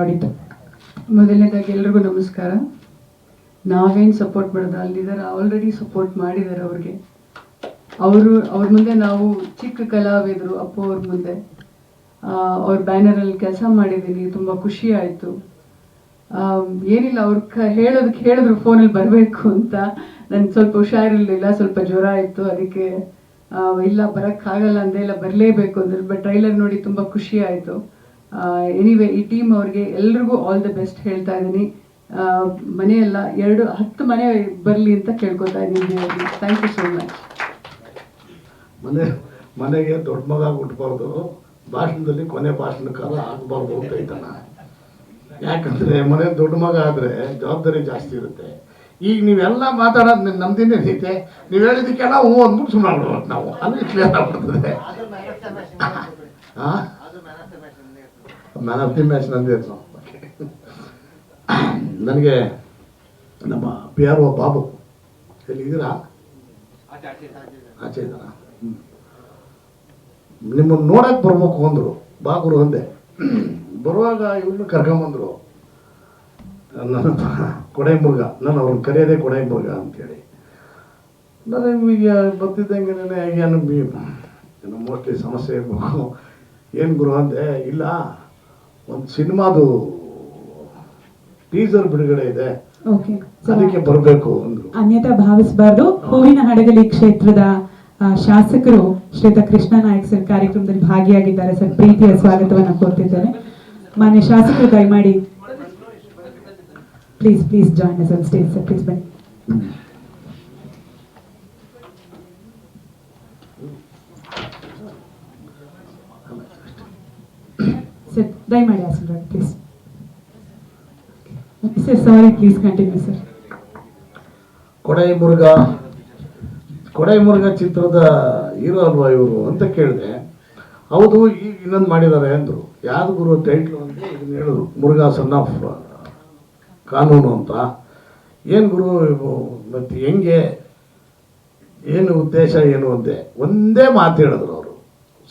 ನೋಡಿದ್ದು. ಮೊದಲನೇದಾಗಿ ಎಲ್ರಿಗೂ ನಮಸ್ಕಾರ. ನಾವೇನು ಸಪೋರ್ಟ್ ಮಾಡೋದು? ಅಲ್ಲಿದ್ದಾರೆ ಆಲ್ರೆಡಿ ಸಪೋರ್ಟ್ ಮಾಡಿದ್ದಾರೆ ಅವ್ರಿಗೆ. ಅವರು, ಅವ್ರ ಮುಂದೆ ನಾವು ಚಿಕ್ಕ ಕಲಾವಿದರು, ಅಪ್ಪು ಅವ್ರ ಮುಂದೆ. ಅವ್ರ ಬ್ಯಾನರಲ್ಲಿ ಕೆಲಸ ಮಾಡಿದ್ದೀನಿ ತುಂಬ ಖುಷಿ ಆಯಿತು. ಏನಿಲ್ಲ, ಅವ್ರ ಕ ಹೇಳೋದಕ್ಕೆ ಹೇಳಿದ್ರು ಫೋನಲ್ಲಿ ಬರಬೇಕು ಅಂತ. ನನ್ಗೆ ಸ್ವಲ್ಪ ಹುಷಾರಿರಲಿಲ್ಲ, ಸ್ವಲ್ಪ ಜ್ವರ ಇತ್ತು, ಅದಕ್ಕೆ ಇಲ್ಲ, ಬರೋಕ್ಕಾಗಲ್ಲ ಅಂದೆ ಇಲ್ಲ, ಬರಲೇಬೇಕು ಅಂದ್ರೆ ಬಟ್ ಟ್ರೈಲರ್ ನೋಡಿ ತುಂಬ ಖುಷಿ ಆಯಿತು. ಎನಿವೆ ಈ ಟೀಮ್ ಅವ್ರಿಗೆ ಎಲ್ರಿಗೂ ಆಲ್ ದ ಬೆಸ್ಟ್ ಹೇಳ್ತಾ ಇದ್ದೀನಿ. ಮನೆಯೆಲ್ಲ ಎರಡು ಹತ್ತು ಮನೆ ಬರಲಿ ಅಂತ ಕೇಳ್ಕೊತಾ ಇದ್ದೀನಿ ಥ್ಯಾಂಕ್ ಯು ಸೋ ಮಚ್ ಮನೆ ಮನೆಗೆ ದೊಡ್ಡ ಮಗ ಹುಟ್ಟಬಾರ್ದು ಭಾಷಣದಲ್ಲಿ ಕೊನೆ ಭಾಷಣಕಾರ ಆಗಬಾರ್ದು ಅಂತ ಇದ್ದಾನ ಯಾಕಂದ್ರೆ ಮನೆ ದೊಡ್ಡ ಮಗ ಆದರೆ ಜವಾಬ್ದಾರಿ ಜಾಸ್ತಿ ಇರುತ್ತೆ. ಈಗ ನೀವೆಲ್ಲ ಮಾತಾಡೋದು ನಮ್ದಿಂದ ಐತೆ ನೀವು ಹೇಳಿದಕ್ಕೆಲ್ಲ ಹ್ಞೂ ಅಂದ್ಬಿಟ್ಟು ಸುಮ್ಮನೆ ನಾವು. ಅಲ್ಲಿ ಕ್ಲಿಯರ್ ಆಗ್ಬಿಡ್ತದೆ. ಮ್ಯಾನ್ ಆಫ್ ದಿ ಮ್ಯಾಚ್ ನಂದೇ ಅದು ನನಗೆ ನಮ್ಮ ಪಿ ಆರ್ ಒ ಬಾಬು, ಎಲ್ಲಿದ್ದೀರಾ? ಆಚೆ ಇದ್ದಾರ? ನಿಮ್ಮನ್ನು ನೋಡಕ್ಕೆ ಬರ್ಬೇಕು ಅಂದರು, ಬಾಗುರು ಅಂದೆ. ಬರುವಾಗ ಇವ್ರನ್ನ ಕರ್ಕೊಂಬಂದರು, ನನ್ನ ಕೊಡೈ ಮುರುಗ ನಾನು ಅವ್ರನ್ನ ಕರೆಯೋದೇ ಕೊಡೈ ಮುರುಗ ಅಂತೇಳಿ. ನಾನು ಈಗ ಬರ್ತಿದ್ದಂಗೆ ಬಿ ಏನೋ ಮೋಸ್ಟ್ಲಿ ಸಮಸ್ಯೆ ಇರಬೇಕು. ಏನು ಗುರು ಅಂದೆ, ಇಲ್ಲ ಒಂದು ಸಿನಿಮಾದು ಟೀಸರ್ ಬಿಡುಗಡೆ ಇದೆ. ಅದಕ್ಕೆ ಬರಬೇಕು ಅಂದ್ರು. ಅನ್ಯತಾ ಭಾವಿಸಬಾರ್ದು. ಹೂವಿನ ಹಡಗಲಿ ಕ್ಷೇತ್ರದ ಶಾಸಕರು ಶ್ರೀತ ಕೃಷ್ಣ ನಾಯಕ್ ಸರ್ ಕಾರ್ಯಕ್ರಮದಲ್ಲಿ ಭಾಗಿಯಾಗಿದ್ದಾರೆ ಸರ್. ಪ್ರೀತಿಯ ಸ್ವಾಗತವನ್ನು ಕೋರ್ತಿದ್ದೇನೆ. ಮಾನ್ಯ ಶಾಸಕರು ದಯಮಾಡಿ please please join sir stage sir please ಬನ್ನಿ ಸರ್ ದಯಮಾಡಿ Hassan please sir sorry please continue sir Kodai Muruga Kodai Muruga ಚಿತ್ರದ ಹೀರೋ ಅಲ್ವಾ ಇವರು ಅಂತ ಕೇಳಿದೆ. ಹೌದು ಈಗ ಇನ್ನೊಂದು ಮಾಡಿದ್ದಾರೆ ಅಂದರು. ಯಾವ್ದು ಗುರು ಟೈಟ್ಲು ಅಂತ ಇದನ್ನ ಹೇಳಿದ್ರು ಮುರುಘಾ ಸನ್ ಆಫ್ ಕಾನೂನು ಅಂತ. ಏನು ಗುರು ಮತ್ತು ಹೆಂಗೆ, ಏನು ಉದ್ದೇಶ, ಏನು ಅಂದೆ ಒಂದೇ ಮಾತು ಹೇಳಿದ್ರು ಅವರು.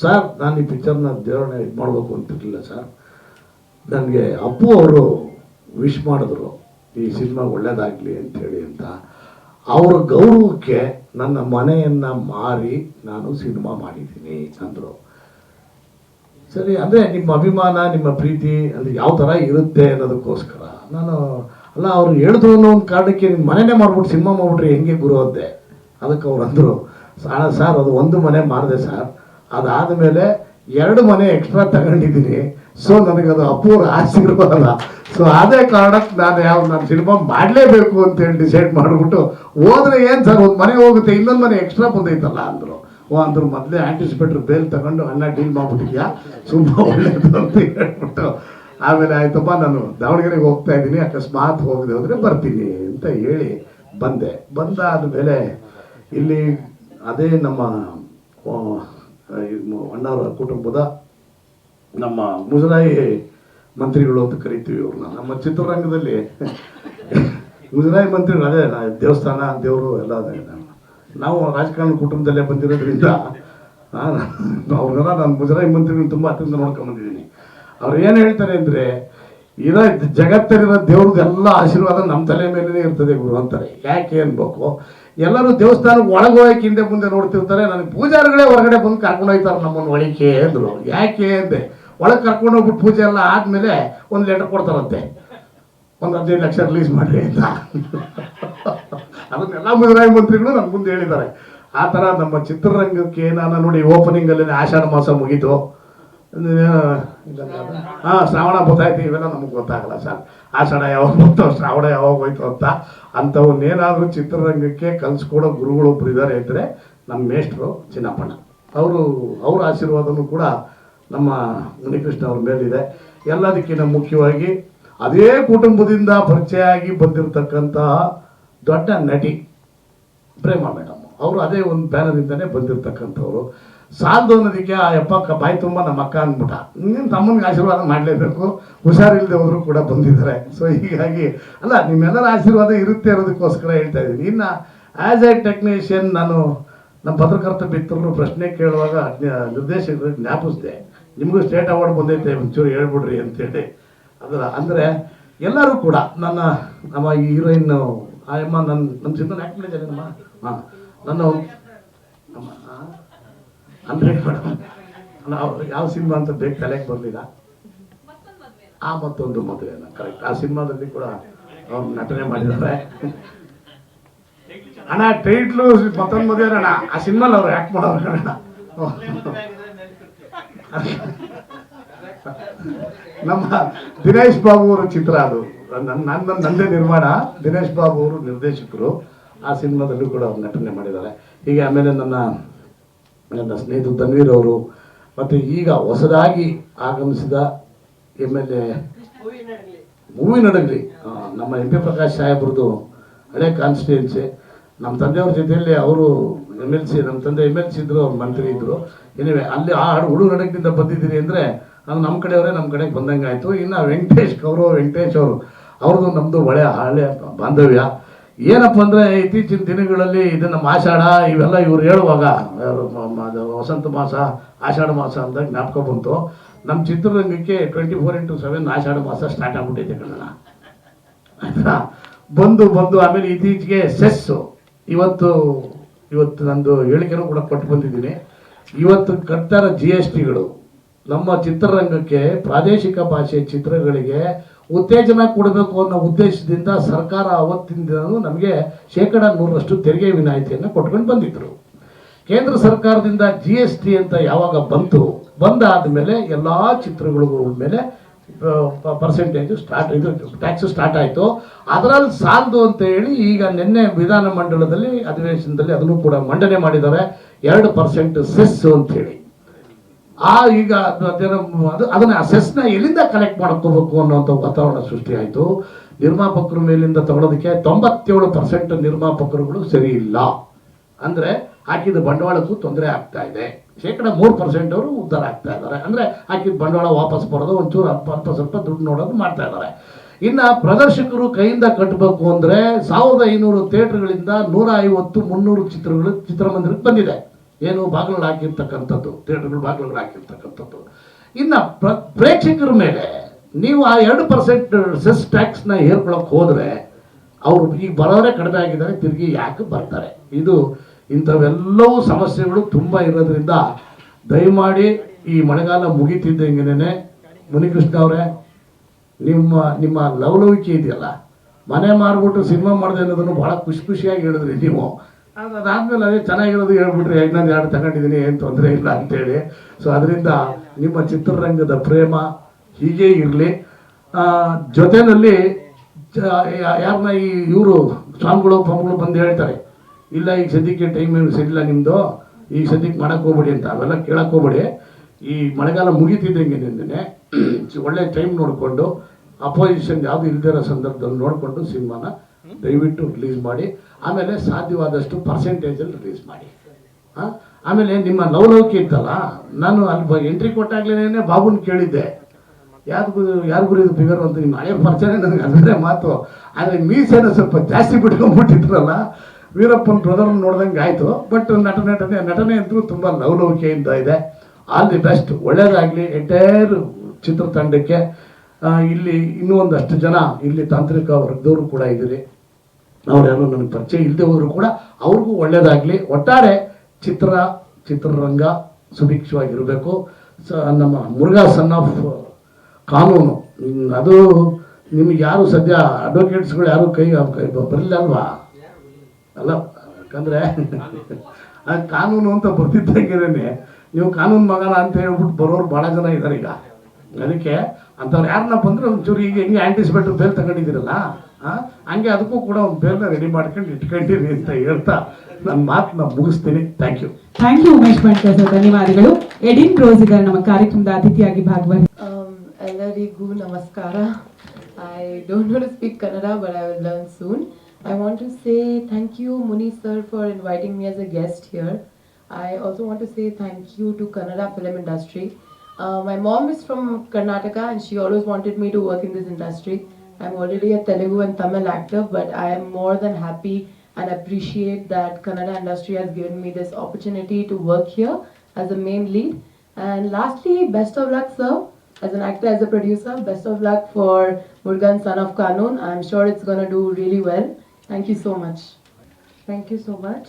ಸರ್, ನಾನು ಈ ಪಿಕ್ಚರ್ನ ದೇವರನ್ನ ಇದು ಮಾಡಬೇಕು ಅಂತಿರಲಿಲ್ಲ, ಸರ್. ನನಗೆ ಅಪ್ಪು ಅವರು ವಿಶ್ ಮಾಡಿದ್ರು, ಈ ಸಿನಿಮಾ ಒಳ್ಳೇದಾಗಲಿ ಅಂಥೇಳಿ ಅಂತ. ಅವರ ಗೌರವಕ್ಕೆ ನನ್ನ ಮನೆಯನ್ನು ಮಾರಿ ನಾನು ಸಿನಿಮಾ ಮಾಡಿದ್ದೀನಿ ಅಂದರು. ಸರಿ, ಅಂದರೆ ನಿಮ್ಮ ಅಭಿಮಾನ, ನಿಮ್ಮ ಪ್ರೀತಿ ಅಂದರೆ ಯಾವ ಥರ ಇರುತ್ತೆ ಅನ್ನೋದಕ್ಕೋಸ್ಕರ. ನಾನು, ಅಲ್ಲ, ಅವ್ರು ಹೇಳಿದ್ರು ಅನ್ನೋ ಒಂದು ಕಾರಣಕ್ಕೆ ನಿಮ್ಮ ಮನೆಯೇ ಮಾಡ್ಬಿಟ್ಟು ಸಿನಿಮಾ ಮಾಡಿಬಿಟ್ರೆ ಹೆಂಗೆ ಗುರು ಅಂದೆ? ಅದಕ್ಕೆ ಅವ್ರು ಅಂದರು ಸಾಣ ಸರ್, ಅದು ಒಂದು ಮನೆ ಮಾಡಿದೆ ಸರ್. ಅದಾದ ಮೇಲೆ ಎರಡು ಮನೆ ಎಕ್ಸ್ಟ್ರಾ ತಗೊಂಡಿದ್ದೀನಿ. ಸೊ ನನಗದು ಅಪೂರ್ವ ಆಶೀರ್ವಾದ. ಸೊ ಅದೇ ಕಾರಣಕ್ಕೆ ನಾನು ಯಾವ ನಾನು ಸಿನಿಮಾ ಮಾಡಲೇಬೇಕು ಅಂತೇಳಿ ಡಿಸೈಡ್ ಮಾಡಿಬಿಟ್ಟು ಹೋದ್ರೆ ಏನು ಸರ್, ಒಂದು ಮನೆ ಹೋಗುತ್ತೆ, ಇನ್ನೊಂದು ಮನೆ ಎಕ್ಸ್ಟ್ರಾ ಬಂದೈತಲ್ಲ ಅಂದರು. ಓ, ಅಂದ್ರು ಮೊದಲೇ ಆಂಟಿಸಿಪೇಟ್ರ್ ಬೇಲ್ ತಗೊಂಡು ಅಣ್ಣ ಡೀಲ್ ಮಾಡ್ಬಿಟ್ಟಿದ್ಯಾ? ತುಂಬ ಒಳ್ಳೇದು ಅಂತ ಹೇಳ್ಬಿಟ್ಟು ಆಮೇಲೆ ಆಯ್ತಪ್ಪ, ನಾನು ದಾವಣಗೆರೆಗೆ ಹೋಗ್ತಾ ಇದ್ದೀನಿ, ಅಕಸ್ಮಾತ್ ಹೋಗದೆ ಹೋದರೆ ಬರ್ತೀನಿ ಅಂತ ಹೇಳಿ ಬಂದೆ. ಬಂದಾದ ಮೇಲೆ ಇಲ್ಲಿ ಅದೇ ನಮ್ಮ ಅಣ್ಣವರ ಕುಟುಂಬದ ನಮ್ಮ ಮುಜರಾಯಿ ಮಂತ್ರಿಗಳು ಅಂತ ಕರಿತೀವಿ ಇವ್ರನ್ನ. ನಮ್ಮ ಚಿತ್ರರಂಗದಲ್ಲಿ ಮುಜರಾಯಿ ಮಂತ್ರಿಗಳು, ಅದೇ ದೇವಸ್ಥಾನ, ದೇವರು ಎಲ್ಲ ಅದೇ. ನಾವು ರಾಜಕಾರಣ ಕುಟುಂಬದಲ್ಲೇ ಬಂದಿರೋದ್ರಿಂದ ಅವ್ರನ್ನ ನಾನು ಮುಜರಾಯಿ ಮಂತ್ರಿಗಳನ್ನ ತುಂಬ ಹತ್ತಿರದಿಂದ ನೋಡ್ಕೊಂಡ್ಬಂದಿದ್ದೀನಿ ಅವ್ರು ಏನು ಹೇಳ್ತಾರೆ ಅಂದರೆ ಇರೋ ಜಗತ್ತಲ್ಲಿರೋ ದೇವ್ರದ್ದು ಎಲ್ಲ ಆಶೀರ್ವಾದ ನಮ್ಮ ತಲೆ ಮೇಲೇ ಇರ್ತದೆ ಗುರು ಅಂತಾರೆ. ಯಾಕೆ ಅನ್ಬೇಕು? ಎಲ್ಲರೂ ದೇವಸ್ಥಾನಕ್ಕೆ ಒಳಗೆ ಹೋಗಕ್ಕೆ ಹಿಂದೆ ಮುಂದೆ ನೋಡ್ತಿರ್ತಾರೆ, ನನಗೆ ಪೂಜಾರಿಗಳೇ ಹೊರಗಡೆ ಬಂದು ಕರ್ಕೊಂಡು ಹೋಗ್ತಾರೆ ನಮ್ಮನ್ನು ಒಳಕ್ಕೆ ಅಂದರು ಯಾಕೆ ಅಂದೆ? ಒಳಗೆ ಕರ್ಕೊಂಡು ಹೋಗ್ಬಿಟ್ಟು ಪೂಜೆ ಎಲ್ಲ ಆದಮೇಲೆ ಒಂದು ಲೆಟರ್ ಕೊಡ್ತಾರಂತೆ. ಒಂದು ಹದಿನೈದು ಲಕ್ಷ ರಿಲೀಸ್ ಮಾಡಿರಿ ಅಂತ. ಅದನ್ನೆಲ್ಲ ಮುಜರಾಯಿ ಮಂತ್ರಿಗಳು ನನ್ನ ಮುಂದೆ ಹೇಳಿದ್ದಾರೆ. ಆ ಥರ ನಮ್ಮ ಚಿತ್ರರಂಗಕ್ಕೆ ನಾನು ನೋಡಿ ಓಪನಿಂಗಲ್ಲಿ ಆಷಾಢ ಮಾಸ ಮುಗೀತು. ಹಾಂ ಶ್ರಾವಣ ಗೊತ್ತಾಯ್ತು, ಇವೆಲ್ಲ ನಮಗೆ ಗೊತ್ತಾಗಲ್ಲ ಸರ್. ಆಷಾಢ ಯಾವಾಗ ಬಂತು, ಶ್ರಾವಣ ಯಾವಾಗ ಹೋಯ್ತು ಅಂತ. ಅಂಥವನ್ನೇನಾದರೂ ಚಿತ್ರರಂಗಕ್ಕೆ ಕಲಿಸ್ಕೊಡೋ ಗುರುಗಳೊಬ್ರು ಇದ್ದಾರೆ ಇದ್ದರೆ ನಮ್ಮ ಮೇಷ್ಟ್ರು ಚಿನ್ನಪ್ಪಣ್ಣ. ಅವರು, ಅವ್ರ ಆಶೀರ್ವಾದನೂ ಕೂಡ ನಮ್ಮ ಮುನಿಕೃಷ್ಣ ಅವ್ರ ಮೇಲಿದೆ. ಎಲ್ಲದಕ್ಕಿಂತ ಮುಖ್ಯವಾಗಿ ಅದೇ ಕುಟುಂಬದಿಂದ ಪರಿಚಯ ಆಗಿ ಬಂದಿರತಕ್ಕಂತಹ ದೊಡ್ಡ ನಟಿ ಪ್ರೇಮ ಮೇಡಮ್. ಅವರು ಅದೇ ಒಂದು ಬ್ಯಾನರ್ ಬ್ಯಾನರಿಂದನೇ ಬಂದಿರತಕ್ಕಂಥವ್ರು. ಸಾಲದು ಅನ್ನೋದಕ್ಕೆ ಆ ಯಪ್ಪ ಕ- ಬಾಯಿ ತುಂಬ ನಮ್ಮ ಅಕ್ಕ ಅಂದ್ಬಿಟ್ಟ. ನಿಮ್ಮ ತಮ್ಮನಿಗೆ ಆಶೀರ್ವಾದ ಮಾಡಲೇಬೇಕು. ಹುಷಾರಿಲ್ಲದೆ ಹೋದರೂ ಕೂಡ ಬಂದಿದ್ದಾರೆ. ಸೊ ಹೀಗಾಗಿ, ಅಲ್ಲ, ನಿಮ್ಮೆಲ್ಲರ ಆಶೀರ್ವಾದ ಇರುತ್ತೆ ಅನ್ನೋದಕ್ಕೋಸ್ಕರ ಹೇಳ್ತಾ ಇದ್ದೀನಿ. ಇನ್ನು ಆ್ಯಸ್ ಎ ಟೆಕ್ನಿಷಿಯನ್ ನಾನು ನಮ್ಮ ಪತ್ರಕರ್ತ ಮಿತ್ರರು ಪ್ರಶ್ನೆ ಕೇಳುವಾಗ ನಿರ್ದೇಶಕರಿಗೆ ಜ್ಞಾಪಿಸಿದೆ. ನಿಮಗೂ ಸ್ಟೇಟ್ ಅವಾರ್ಡ್ ಬಂದೈತೆ, ಒಂಚೂರು ಹೇಳ್ಬಿಡ್ರಿ ಅಂತೇಳಿ. ಅದರ, ಅಂದರೆ, ಎಲ್ಲರೂ ಕೂಡ ನನ್ನ, ನಮ್ಮ ಈ ಹೀರೋಯಿನ್ ಆಯಮ್ಮ ನನ್ನ ನಮ್ಮ ಸಿಂಧನ ಆ್ಯಕ್ಟ್ ಮಾಡಿದ್ದಾರೆ ನಮ್ಮ ಹಾಂ, ನನ್ನ ಅಂದ್ರೆ ನಾವು ಯಾವ ಸಿನಿಮಾ ಅಂತ ಬೇಗ ತಲೆಗೆ ಬರಲಿಲ್ಲ ಆ ಮತ್ತೊಂದು ಮದುವೆ ಕರೆಕ್ಟ್ ಆ ಸಿನಿಮಾದಲ್ಲಿ ಕೂಡ ಅವ್ರು ನಟನೆ ಮಾಡಿದ್ದಾರೆ. ಅಣ್ಣ ಟೈಟ್ಲು ಮತ್ತೊಂದು ಮದುವೆ ಅಣ್ಣ. ಆ ಸಿನಿಮಾಲ್ ಅವ್ರು ಆಕ್ಟ್ ಮಾಡೋರು ಅಣ್ಣ ನಮ್ಮ ದಿನೇಶ್ ಬಾಬು ಅವರ ಚಿತ್ರ ಅದು. ನನ್ನ ನಂದೇ ನಿರ್ಮಾಣ. ದಿನೇಶ್ ಬಾಬು ಅವರು ನಿರ್ದೇಶಕರು. ಆ ಸಿನಿಮಾದಲ್ಲೂ ಕೂಡ ಅವ್ರು ನಟನೆ ಮಾಡಿದ್ದಾರೆ. ಹೀಗೆ ಆಮೇಲೆ ನನ್ನ ನನ್ನ ಸ್ನೇಹಿತ ತನ್ವೀರ್ ಅವರು ಮತ್ತು ಈಗ ಹೊಸದಾಗಿ ಆಗಮಿಸಿದ ಎಂ ಎಲ್ ಎ ಮೂವಿ ನಡಗಲಿ. ನಮ್ಮ ಎಂ ಪಿ ಪ್ರಕಾಶ್ ಸಾಹೇಬ್ರದ್ದು ಹಳೆ ಕಾನ್ಸ್ಟಿಟ್ಯೂನ್ಸಿ ನಮ್ಮ ತಂದೆಯವ್ರ ಜೊತೆಯಲ್ಲಿ ಅವರು ಎಂ ಎಲ್ ಸಿ ನಮ್ಮ ತಂದೆ ಎಂ ಎಲ್ ಸಿ ಇದ್ದರು ಅವ್ರು ಮಂತ್ರಿ ಇದ್ದರು ಏನಿವೆ ಅಲ್ಲಿ ಆ ಹುಡುಗ ನಡಗದಿಂದ ಬಂದಿದ್ದೀರಿ ಅಂದರೆ ಅದು ನಮ್ಮ ಕಡೆಯವರೇ ನಮ್ಮ ಕಡೆಗೆ ಬಂದಂಗೆ ಆಯಿತು ಇನ್ನು ವೆಂಕಟೇಶ್ ಕೌರವ್ ವೆಂಕಟೇಶ್ ಅವರು, ಅವ್ರದ್ದು ನಮ್ಮದು ಒಳ್ಳೆಯ ಹಳೆ ಬಾಂಧವ್ಯ. ಏನಪ್ಪ ಅಂದರೆ ಇತ್ತೀಚಿನ ದಿನಗಳಲ್ಲಿ ಇದನ್ನು ಮಾಸಾಡ ಇವೆಲ್ಲ ಇವ್ರು ಹೇಳುವಾಗ ವಸಂತ ಮಾಸ, ಆಷಾಢ ಮಾಸ ಅಂತ ಜ್ಞಾಪಕ ಬಂತು. ನಮ್ಮ ಚಿತ್ರರಂಗಕ್ಕೆ ಟ್ವೆಂಟಿ ಫೋರ್ ಇಂಟು ಸೆವೆನ್ ಆಷಾಢ ಮಾಸ ಸ್ಟಾರ್ಟ್ ಆಗ್ಬಿಟ್ಟೈತೆ ಕಣ್ಣ ಆಯ್ತಾ? ಬಂದು ಬಂದು, ಆಮೇಲೆ ಇತ್ತೀಚೆಗೆ ಸೆಸ್ಸು. ಇವತ್ತು ಇವತ್ತು ನಂದು ಹೇಳಿಕೆನೂ ಕೂಡ ಕೊಟ್ಟು ಬಂದಿದ್ದೀನಿ. ಇವತ್ತು ಕಟ್ತಾರ ಜಿ ಎಸ್ ಟಿಗಳು ನಮ್ಮ ಚಿತ್ರರಂಗಕ್ಕೆ ಪ್ರಾದೇಶಿಕ ಭಾಷೆ ಚಿತ್ರಗಳಿಗೆ ಉತ್ತೇಜನ ಕೊಡಬೇಕು ಅನ್ನೋ ಉದ್ದೇಶದಿಂದ ಸರ್ಕಾರ ಅವತ್ತಿಂದನೂ ನಮಗೆ ಶೇಕಡ ನೂರರಷ್ಟು ತೆರಿಗೆ ವಿನಾಯಿತಿಯನ್ನು ಕೊಟ್ಕೊಂಡು ಬಂದಿದ್ರು. ಕೇಂದ್ರ ಸರ್ಕಾರದಿಂದ ಜಿ ಎಸ್ ಟಿ ಅಂತ ಯಾವಾಗ ಬಂತು ಬಂದಾದ ಮೇಲೆ ಎಲ್ಲ ಚಿತ್ರಗಳ ಮೇಲೆ ಪರ್ಸೆಂಟೇಜು ಸ್ಟಾರ್ಟ್ ಇದು ಟ್ಯಾಕ್ಸ್ ಸ್ಟಾರ್ಟ್ ಆಯಿತು. ಅದರಲ್ಲಿ ಸಾಲದು ಅಂತ ಹೇಳಿ ಈಗ ನಿನ್ನೆ ವಿಧಾನ ಮಂಡಲದಲ್ಲಿ, ಅಧಿವೇಶನದಲ್ಲಿ ಅದನ್ನು ಕೂಡ ಮಂಡನೆ ಮಾಡಿದ್ದಾರೆ. ಎರಡು ಪರ್ಸೆಂಟ್ ಸೆಸ್ ಅಂತ ಹೇಳಿ. ಆ ಈಗ ಅದು ಅದು ಅದನ್ನ ಸೆಸ್ನ ಎಲ್ಲಿಂದ ಕಲೆಕ್ಟ್ ಮಾಡ್ಕೋಬೇಕು ಅನ್ನೋಂಥ ವಾತಾವರಣ ಸೃಷ್ಟಿ ಆಯಿತು ನಿರ್ಮಾಪಕರ ಮೇಲಿಂದ ತಗೊಳೋದಕ್ಕೆ ತೊಂಬತ್ತೇಳು ಪರ್ಸೆಂಟ್ ನಿರ್ಮಾಪಕರುಗಳು ಸರಿ ಇಲ್ಲ. ಅಂದರೆ ಹಾಕಿದ ಬಂಡವಾಳಕ್ಕೂ ತೊಂದರೆ ಆಗ್ತಾ ಇದೆ. ಶೇಕಡ ಮೂರು ಪರ್ಸೆಂಟ್ ಅವರು ಉದ್ಧಾರ ಆಗ್ತಾ ಇದ್ದಾರೆ. ಅಂದರೆ ಹಾಕಿದ ಬಂಡವಾಳ ವಾಪಸ್ ಬರೋದು ಒಂಚೂರು ಅಲ್ಪ ಅಲ್ಪ ಸ್ವಲ್ಪ ದುಡ್ಡು ನೋಡೋದು ಮಾಡ್ತಾ ಇದ್ದಾರೆ. ಇನ್ನು ಪ್ರದರ್ಶಕರು ಕೈಯಿಂದ ಕಟ್ಟಬೇಕು ಅಂದರೆ ಸಾವಿರದ ಐನೂರು ಥಿಯೇಟ್ರ್ಗಳಿಂದ ನೂರ ಐವತ್ತು, ಮುನ್ನೂರು ಚಿತ್ರಗಳು, ಚಿತ್ರಮಂದಿರಕ್ಕೆ ಬಂದಿದೆ. ಏನು ಬಾಗಿಲು ಹಾಕಿರ್ತಕ್ಕಂಥದ್ದು ಥಿಯೇಟರ್ಗಳು ಬಾಗಿಲುಗಳು ಹಾಕಿರ್ತಕ್ಕಂಥದ್ದು ಇನ್ನು ಪ್ರ, ಪ್ರೇಕ್ಷಕರ ಮೇಲೆ ನೀವು ಆ ಎರಡು ಪರ್ಸೆಂಟ್ ಸೆಸ್ ಟ್ಯಾಕ್ಸ್ನ ಹೇರ್ಕೊಳಕ್ಕೆ ಹೋದರೆ ಅವರು ಈಗ ಬರೋರೇ ಕಡಿಮೆ ಆಗಿದ್ದಾರೆ, ತಿರುಗಿ ಯಾಕೆ ಬರ್ತಾರೆ? ಇದು ಇಂಥವೆಲ್ಲವೂ ಸಮಸ್ಯೆಗಳು ತುಂಬ ಇರೋದ್ರಿಂದ ದಯಮಾಡಿ ಈ ಮಳೆಗಾಲ ಮುಗಿತಿದ್ದಂಗೆನೇ ಮುನಿಕೃಷ್ಣ ಅವರೇ, ನಿಮ್ಮ ನಿಮ್ಮ ಲವಲವಿಕೆ ಇದೆಯಲ್ಲ? ಮನೆ ಮಾರ್ಬಿಟ್ಟು ಸಿನಿಮಾ ಮಾಡಿದೆ ಅನ್ನೋದನ್ನು ಭಾಳ ಖುಷಿ ಖುಷಿಯಾಗಿ ಹೇಳಿದ್ರಿ ನೀವು. ಅದು ಅದಾದ್ಮೇಲೆ ಅದೇ ಚೆನ್ನಾಗಿರೋದು ಹೇಳ್ಬಿಟ್ರಿ ಇನ್ನೊಂದು ಎರಡು ತಗೊಂಡಿದ್ದೀನಿ, ಏನು ತೊಂದರೆ ಇಲ್ಲ ಅಂತೇಳಿ. ಸೊ ಅದರಿಂದ ನಿಮ್ಮ ಚಿತ್ರರಂಗದ ಪ್ರೇಮ ಹೀಗೆ ಇರಲಿ. ಜೊತೆಯಲ್ಲಿ ಯಾರನ್ನ ಈ ಇವರು, ಸ್ವಾಮಿಗಳು ಪಂಗಳು ಬಂದು ಹೇಳ್ತಾರೆ, ಇಲ್ಲ, ಈಗ ಸದ್ಯಕ್ಕೆ ಟೈಮ್ ಸರಿಯಿಲ್ಲ ನಿಮ್ಮದು ಈಗ ಸದ್ಯಕ್ಕೆ ಮಾಡಕ್ಕೆ ಹೋಗ್ಬೇಡಿ ಅಂತ. ಅವೆಲ್ಲ ಕೇಳಕ್ಕೆ ಹೋಗ್ಬೇಡಿ. ಈ ಮಳೆಗಾಲ ಮುಗಿತಿದ್ದಂಗೆ ನಿನ್ನೆ, ಒಳ್ಳೆ ಟೈಮ್ ನೋಡಿಕೊಂಡು ಅಪೋಸಿಷನ್ ಯಾವುದು ಇಲ್ದಿರೋ ಸಂದರ್ಭದಲ್ಲಿ ನೋಡಿಕೊಂಡು ಸಿನಿಮಾನ ದಯವಿಟ್ಟು ರಿಲೀಸ್ ಮಾಡಿ. ಆಮೇಲೆ ಸಾಧ್ಯವಾದಷ್ಟು ಪರ್ಸೆಂಟೇಜಲ್ಲಿ ರಿಲೀಸ್ ಮಾಡಿ. ಆ? ಆಮೇಲೆ ನಿಮ್ಮ ಲವಲವಿಕೆ ಇತ್ತಲ್ಲ, ನಾನು ಅಲ್ಲಿ ಎಂಟ್ರಿ ಕೊಟ್ಟಾಗ್ಲೇನೆ ಬಾಬುನ್ ಕೇಳಿದ್ದೆ. ಯಾರಿಗೂ ಯಾರಿಗೂ ಇದು ಫಿಗರ್ ಅಂತ ನಿಮ್ಮ ಹಳೆ ಪರಿಚಯ ನನಗೆ ಅದರೇ ಮಾತು. ಆದರೆ ಮೀಸೆನ ಸ್ವಲ್ಪ ಜಾಸ್ತಿ ಬಿಟ್ಕೊಂಡ್ಬಿಟ್ಟಿದ್ರಲ್ಲ, ವೀರಪ್ಪನ ಬ್ರದರ್ ನೋಡ್ದಂಗೆ ಆಯಿತು. ಬಟ್ ನಟ ನಟನೆ ನಟನೆ ಅಂತೂ ತುಂಬ ಲವಲವಿಕೆಯಿಂದ ಇದೆ. ಆಲ್ ದಿ ಬೆಸ್ಟ್ ಒಳ್ಳೇದಾಗಲಿ. ಎಂಟೈರ್ ಚಿತ್ರತಂಡಕ್ಕೆ ಇಲ್ಲಿ ಇನ್ನೂ ಒಂದಷ್ಟು ಜನ, ಇಲ್ಲಿ ತಾಂತ್ರಿಕ ವರ್ಗದವರು ಕೂಡ ಇದ್ದೀರಿ. ಅವ್ರ್ಯಾರು ನನಗೆ ಪರಿಚಯ ಇಲ್ಲದೆ ಹೋದ್ರು ಕೂಡ ಅವ್ರಿಗೂ ಒಳ್ಳೆಯದಾಗಲಿ ಒಟ್ಟಾರೆ ಚಿತ್ರ, ಚಿತ್ರರಂಗ ಸುಭಿಕ್ಷವಾಗಿರಬೇಕು. ಸ, ನಮ್ಮ ಮುರುಘಾ ಸನ್ ಆಫ್ ಕಾನೂನು. ಅದು ನಿಮಗೆ ಯಾರು ಸದ್ಯ ಅಡ್ವೊಕೇಟ್ಸ್ಗಳು ಯಾರು ಕೈ ಕೈ ಬರಲಿಲ್ಲ ಅಲ್ವಾ? ಅಲ್ಲ, ಯಾಕಂದ್ರೆ ಆ ಕಾನೂನು ಅಂತ ಬರ್ತಿದ್ದಂಗೆನೆ ನೀವು ಕಾನೂನು ಮಗನ ಅಂತ ಹೇಳ್ಬಿಟ್ಟು ಬರೋರು ಭಾಳ ಜನ ಇದ್ದಾರೆ ಈಗ. ಅದಕ್ಕೆ ಅಂಥವ್ರು ಯಾರನ್ನ ಬಂದ್ರೆ ಒಂಚೂರು ಈಗ ಹೆಂಗೆ ಆಂಟಿಸಿಪೇಟರ್ ಬೇಲ್ ತಗೊಂಡಿದ್ದೀರಲ್ಲ? ಹಂಗೆ ಅದಕ್ಕೂ ಕೂಡ ಒಂದು ಬೇರೆ ರೆಡಿ ಮಾಡ್ಕೊಂಡು ಇಟ್ಕೊಂಡಿರಿ ಅಂತ ಹೇಳ್ತಾ ನನ್ನ ಮಾತನ್ನ ಮುಗಿಸ್ತೀನಿ. Thank you thank you Umesh Bhat sir. ಧನ್ಯವಾದಗಳು. ಎಡಿನ್ ರೋಸ್ ಇದ್ದಾರೆ ನಮ್ಮ ಕಾರ್ಯಕ್ರಮದ ಅತಿಥಿಯಾಗಿ ಭಾಗವಹಿಸಿ ಎಲ್ಲರಿಗೂ ನಮಸ್ಕಾರ. I don't know to speak Kannada but I will learn soon I want to say thank you Muni sir for inviting me as a guest here I also want to say thank you to Kannada film industry my mom is from Karnataka and she always wanted me to work in this industry I'm already a Telugu and Tamil actor, but I am more than happy and appreciate that Kannada industry has given me this opportunity to work here as a main lead. And lastly, best of luck, sir. As an actor, as a producer, best of luck for Murgan Son of Kanun. I'm sure it's going to do really well. Thank you so much. Thank you so much.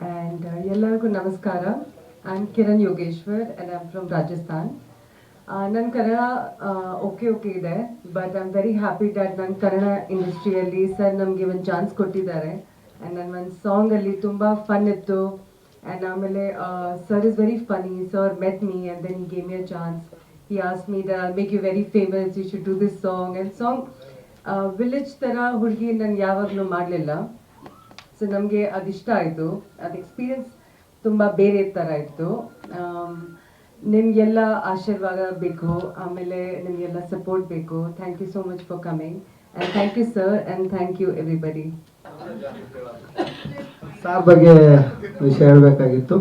And uh, Yellarku Namaskara. I'm Kiran Yogeshwar and I'm from Rajasthan. ನನ್ನ Kannada okay okay ಇದೆ but I am very happy that ನನ್ನ ಕನ್ನಡ ಇಂಡಸ್ಟ್ರಿಯಲ್ಲಿ sir ನಮಗೆ ಒಂದು chance ಕೊಟ್ಟಿದ್ದಾರೆ. And ನನ್ನ ಒಂದು ಸಾಂಗಲ್ಲಿ ತುಂಬ ಫನ್ ಇತ್ತು. ಆ್ಯಂಡ್ ಆಮೇಲೆ sir is very funny sir met me and then game your chance he as me the make you very famous you should do this song and song village ಥರ ಹುಡುಗಿ ನಾನು ಯಾವಾಗಲೂ ಮಾಡಲಿಲ್ಲ. ಸೊ ನಮಗೆ ಅದಿಷ್ಟ ಆಯಿತು. ಅದು ಎಕ್ಸ್ಪೀರಿಯನ್ಸ್ ತುಂಬ ಬೇರೆ ಥರ ಇತ್ತು. ನಿಮ್ಗೆಲ್ಲ ಆಶೀರ್ವಾದ ಬೇಕು, ಆಮೇಲೆ ನಿಮಗೆಲ್ಲ ಸಪೋರ್ಟ್ ಬೇಕು. Thank you so much for coming and thank you sir and thank you everybody sir ಬಗ್ಗೆ ವಿಷಯ ಹೇಳಬೇಕಾಗಿತ್ತು.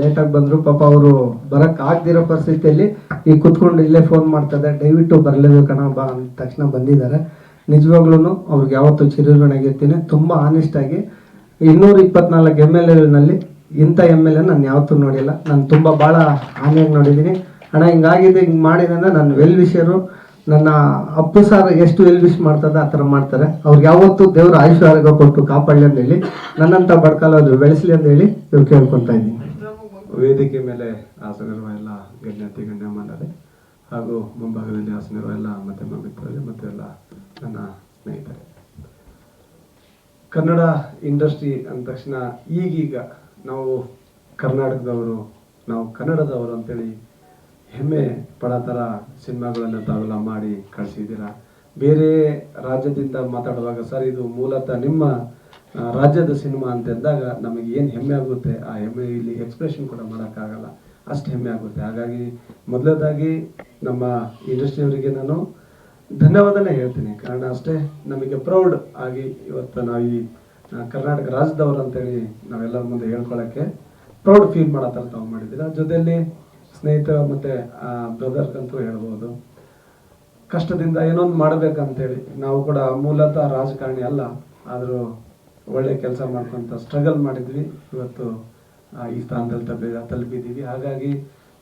ಲೇಟಾಗಿ ಬಂದರು ಪಾಪ ಅವರು ಬರೋಕ್ಕೆ ಆಗದಿರೋ ಪರಿಸ್ಥಿತಿಯಲ್ಲಿ ಈ ಕುತ್ಕೊಂಡು ಇಲ್ಲೇ ಫೋನ್ ಮಾಡ್ತಾರೆ ದಯವಿಟ್ಟು ಬರಲೇಬೇಕು ಕಣ ಬಾ ಅಂದ ತಕ್ಷಣ ಬಂದಿದ್ದಾರೆ. ನಿಜವಾಗ್ಲೂ ಅವ್ರಿಗೆ ಯಾವತ್ತೂ ಚಿರಋಣಿಗಿರ್ತೀನಿ ತುಂಬ ಆನೆಸ್ಟಾಗಿ ಇನ್ನೂರ ಇಪ್ಪತ್ನಾಲ್ಕು ಎಂ ಎಲ್ ಎನಲ್ಲಿ ಇಂಥ ಎಂ ಎಲ್ ಎ ನಾನು ಯಾವತ್ತೂ ನೋಡಿಲ್ಲ. ನಾನು ತುಂಬ ಭಾಳ ಹಾನಿಯಾಗಿ ನೋಡಿದ್ದೀನಿ. ಅಣ್ಣ, ಹಿಂಗಾಗಿದೆ, ಹಿಂಗೆ ಮಾಡಿದೆ ಅಂದರೆ ನನ್ನ ವೆಲ್ ವಿಷರು ನನ್ನ ಅಪ್ಪು ಸಾರ್ ಎಷ್ಟು ವೆಲ್ ವಿಶ್ ಮಾಡ್ತದೆ, ಆ ಥರ ಮಾಡ್ತಾರೆ. ಅವ್ರಿಗೆ ಯಾವತ್ತೂ ದೇವ್ರ ಆಯುಷ್ ಆರೋಗ್ಯ ಕೊಟ್ಟು ಕಾಪಾಡಲಿ ಅಂತ ಹೇಳಿ ನನ್ನಂಥ ಬಡ್ಕಾಲಾದ್ರು ಬೆಳೆಸಲಿ ಅಂತ ಹೇಳಿ ಇವ್ರು ಕೇಳ್ಕೊತಾ ಇದ್ದೀನಿ. ವೇದಿಕೆ ಮೇಲೆ ಆಸನಿರುವ ಎಲ್ಲ ಗಣ್ಯತಿ ಮಾಡಿದೆ ಹಾಗೂ ಮುಂಭಾಗದಲ್ಲಿ ಆಸನಿರುವ ಎಲ್ಲ ಮಾಧ್ಯಮ ಮಿತ್ರರೇ ಮತ್ತೆ ಎಲ್ಲ ನನ್ನ ಸ್ನೇಹಿತರೆ. ಕನ್ನಡ ಇಂಡಸ್ಟ್ರಿ ಅಂದ ತಕ್ಷಣ ಈಗೀಗ ನಾವು ಕರ್ನಾಟಕದವರು, ನಾವು ಕನ್ನಡದವರು ಅಂತೇಳಿ ಹೆಮ್ಮೆ ಪಡೋ ಥರ ಸಿನಿಮಾಗಳನ್ನು ತಾವೆಲ್ಲ ಮಾಡಿ ಕಳಿಸಿದ್ದೀರಾ? ಬೇರೆ ರಾಜ್ಯದಿಂದ ಮಾತಾಡುವಾಗ ಸರ್, ಇದು ಮೂಲತಃ ನಿಮ್ಮ ರಾಜ್ಯದ ಸಿನಿಮಾ ಅಂತ ನಮಗೆ ಏನು ಹೆಮ್ಮೆ ಆಗುತ್ತೆ, ಆ ಹೆಮ್ಮೆ ಇಲ್ಲಿ ಎಕ್ಸ್ಪ್ರೆಷನ್ ಕೂಡ ಮಾಡೋಕ್ಕಾಗಲ್ಲ. ಅಷ್ಟು ಹೆಮ್ಮೆ ಆಗುತ್ತೆ. ಹಾಗಾಗಿ ಮೊದಲದಾಗಿ ನಮ್ಮ ಇಂಡಸ್ಟ್ರಿಯವರಿಗೆ ನಾನು ಧನ್ಯವಾದನೇ ಹೇಳ್ತೀನಿ. ಕಾರಣ ಅಷ್ಟೇ, ನಮಗೆ ಪ್ರೌಡ್ ಆಗಿ ಇವತ್ತು ನಾವು ಈ ಕರ್ನಾಟಕ ರಾಜ್ಯದವರು ಅಂತೇಳಿ ನಾವೆಲ್ಲರ ಮುಂದೆ ಹೇಳ್ಕೊಳ್ಳೋಕ್ಕೆ ಪ್ರೌಡ್ ಫೀಲ್ ಮಾಡೋ ಥರ ತಾವು ಮಾಡಿದ್ದೀರ? ಜೊತೆಯಲ್ಲಿ ಸ್ನೇಹಿತ ಮತ್ತು ಬ್ರದರ್ ಅಂತೂ ಹೇಳ್ಬೋದು. ಕಷ್ಟದಿಂದ ಏನೊಂದು ಮಾಡ್ಬೇಕಂತೇಳಿ ನಾವು ಕೂಡ ಮೂಲತಃ ರಾಜಕಾರಣಿ ಅಲ್ಲ, ಆದರೂ ಒಳ್ಳೆ ಕೆಲಸ ಮಾಡ್ಕೊಂತ ಸ್ಟ್ರಗಲ್ ಮಾಡಿದ್ವಿ. ಇವತ್ತು ಈ ಸ್ಥಾನದಲ್ಲಿ ತಲುಪಿ ತಲುಪಿದ್ದೀವಿ. ಹಾಗಾಗಿ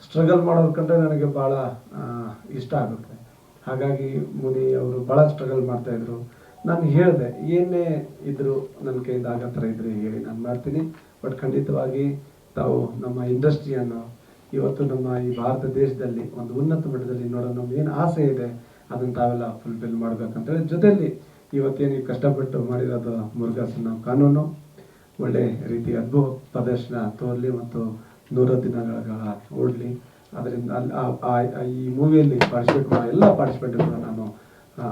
ಸ್ಟ್ರಗಲ್ ಮಾಡೋರ್ ಕಂಡ್ರೆ ನನಗೆ ಭಾಳ ಇಷ್ಟ ಆಗುತ್ತೆ. ಹಾಗಾಗಿ ಮುನಿ ಅವರು ಭಾಳ ಸ್ಟ್ರಗಲ್ ಮಾಡ್ತಾ ಇದ್ರು. ನಾನು ಹೇಳಿದೆ, ಏನೇ ಇದ್ರು ನನ್ನ ಕೈಯಿಂದ ಆಗೋ ಥರ ಇದ್ರೆ ಹೇಳಿ, ನಾನು ಮಾಡ್ತೀನಿ. ಬಟ್ ಖಂಡಿತವಾಗಿ ತಾವು ನಮ್ಮ ಇಂಡಸ್ಟ್ರಿಯನ್ನು, ಇವತ್ತು ನಮ್ಮ ಈ ಭಾರತ ದೇಶದಲ್ಲಿ ಒಂದು ಉನ್ನತ ಮಟ್ಟದಲ್ಲಿ ನೋಡೋ ನಮ್ಗೆ ಏನು ಆಸೆ ಇದೆ, ಅದನ್ನು ತಾವೆಲ್ಲ ಫುಲ್ಫಿಲ್ ಮಾಡ್ಬೇಕಂತೇಳಿ. ಜೊತೆಯಲ್ಲಿ ಇವತ್ತೇನು ಕಷ್ಟಪಟ್ಟು ಮಾಡಿರೋದು ಮುರುಘಾಸನ ಕಾನೂನು, ಒಳ್ಳೆ ರೀತಿ ಅದ್ಭುತ ಪ್ರದರ್ಶನ ತೋರಲಿ ಮತ್ತು ನೂರ ದಿನಗಳ ಓಡಲಿ. ಅದರಿಂದ ಅಲ್ಲಿ ಈ ಮೂವಿಯಲ್ಲಿ ಪಾರ್ಟಿಸಿಪೇಟ್ ಮಾಡೋ ಎಲ್ಲ ಪಾರ್ಟಿಸಿಪೇಟ್ ನಾನು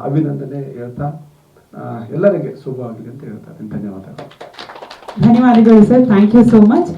ಅಭಿನಂದನೆ ಹೇಳ್ತಾ ಎಲ್ಲರಿಗೆ ಶುಭವಾಗಲಿ ಅಂತ ಹೇಳ್ತಾರೆ. ಧನ್ಯವಾದಗಳು. ಧನ್ಯವಾದಗಳು sir. Thank you so much